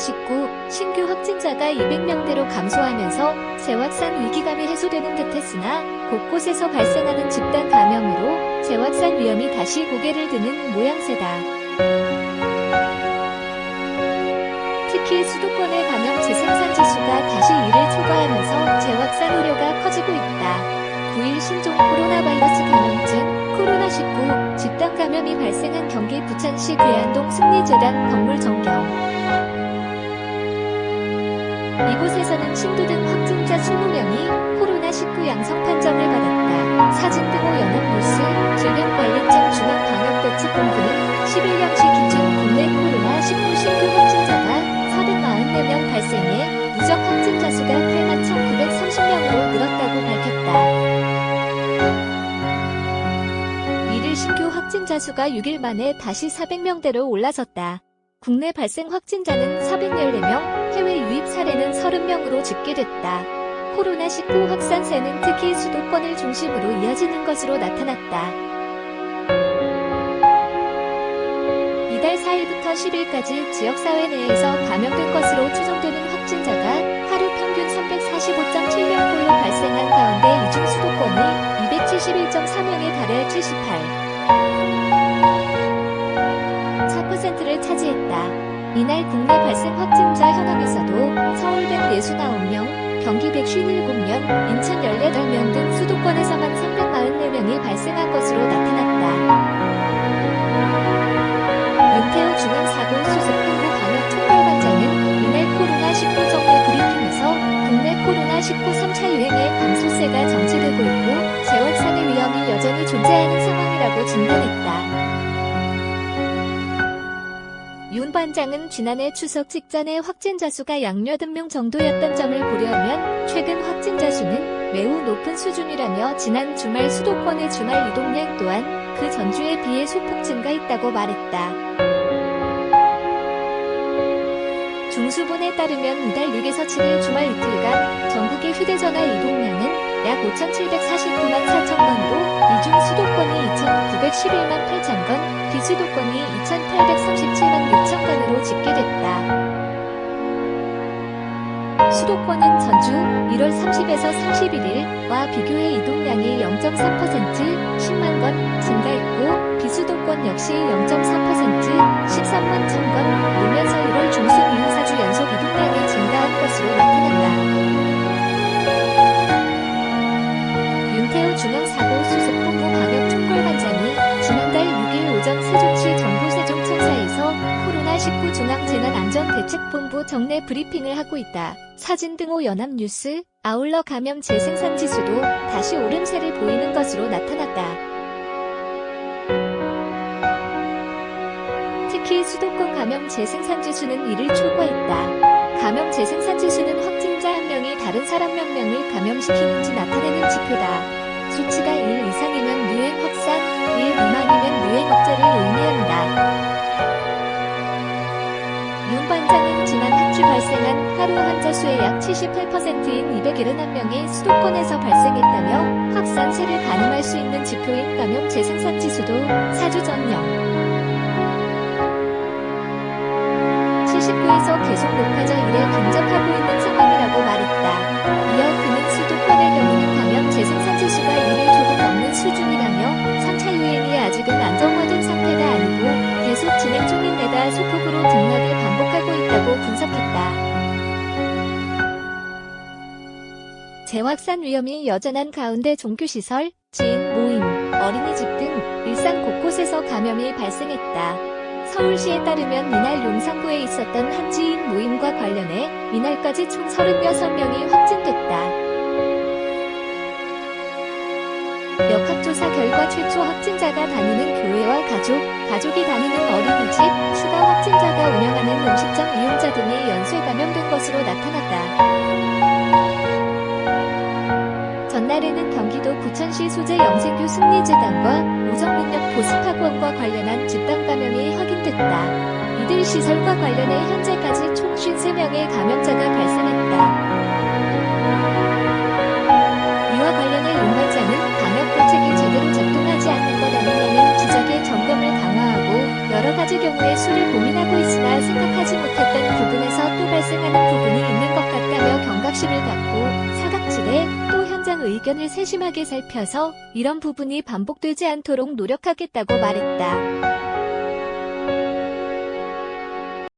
코로나19 신규 확진자가 200명대로 감소하면서 재확산 위기감이 해소되는 듯했으나 곳곳에서 발생하는 집단 감염으로 재확산 위험이 다시 고개를 드는 모양새다. 특히 수도권의 감염 재생산 지수가 다시 이를 초과하면서 재확산 우려가 커지고 있다. 9일 신종 코로나 바이러스 감염증 코로나19 집단 감염이 발생한 경기 부천시 괴안동 승리재단 건물 전경. 이곳에서는 신도 등 확진자 20명이 코로나19 양성 판정을 받았다. 사진등호 연합뉴스 질병관리청 중앙방역대책본부는 11년치 기준 국내 코로나19 신규 확진자가 444명 발생해 누적 확진자 수가 8만 1,930명으로 늘었다고 밝혔다. 이를 신규 확진자 수가 6일 만에 다시 400명대로 올라섰다. 국내 발생 확진자는 414명, 해외 유입 사례는 30명으로 집계됐다. 코로나19 확산세는 특히 수도권을 중심으로 이어지는 것으로 나타났다. 이달 4일부터 10일까지 지역사회 내에서 감염된 것으로 추정되는 4%를 차지했다. 이날 국내 발생 확진자 현황에서도 서울 169명, 경기 157명, 인천 18명 등 수도권에서만 344명이 발생한 것으로 나타났다. 윤태호 중앙사고 수습본부 방역총괄반장은 이날 코로나19 정례 브리핑에서 국내 코로나19 3차 유행의 감소세가 정체되고 있고 재확산의 위험이 여전히 존재하는 상황이라고 진단했다. 윤 반장은 지난해 추석 직전에 확진자 수가 약 80명 정도였던 점을 고려하면 최근 확진자 수는 매우 높은 수준이라며 지난 주말 수도권의 주말 이동량 또한 그 전주에 비해 소폭 증가했다고 말했다. 중수본에 따르면 이달 6에서 7일 주말 이틀간 전국의 휴대전화 이동량은 약 5,749만 4천 건으로 이중 수도권이 2,911만 8천 건, 비수도권이 2,837만 6천 건으로 집계됐다. 수도권은 전주 1월 30에서 31일과 비교해 이동량이 0.3% 10만 건 증가했고 비수도권 역시 0.4% 13만 1000건 늘면서 1월 중순 이후 4주 연속 이동 19 중앙재난안전대책본부 정례 브리핑을 하고 있다. 사진 등호 연합뉴스 아울러 감염 재생산 지수도 다시 오름세를 보이는 것으로 나타났다. 특히 수도권 감염 재생산 지수는 이를 초과했다. 감염 재생산 지수는 확진자 한 명이 다른 사람 몇 명을 감염시키는지 나타내는 지표다. 수치가 1 이상이면 유행 확산, 1 미만이면 유행 억제 78%인 271명이 수도권에서 발생했다며 확산세를 가늠할 수 있는 지표인 감염 재생산 지수도 4주 전령 79에서 계속 높아져 재확산 위험이 여전한 가운데 종교시설, 지인 모임, 어린이집 등 일상 곳곳에서 감염이 발생했다. 서울시에 따르면 이날 용산구에 있었던 한 지인 모임과 관련해 이날까지 총 36명이 확진됐다. 역학조사 결과 최초 확진자가 다니는 교회와 가족, 가족이 다니는 어린이집, 추가 확진자가 운영하는 음식점 이용자 등이 연쇄 감염된 것으로 나타났다. 전날에는 경기도 부천시 소재 영생교 승리재단과 오정민역 보습학원과 관련한 집단 감염이 확인됐다. 이들 시설과 관련해 현재까지 총 53명의 감염 또 현장 의견을 세심하게 살펴서 이런 부분이 반복되지 않도록 노력하겠다고 말했다.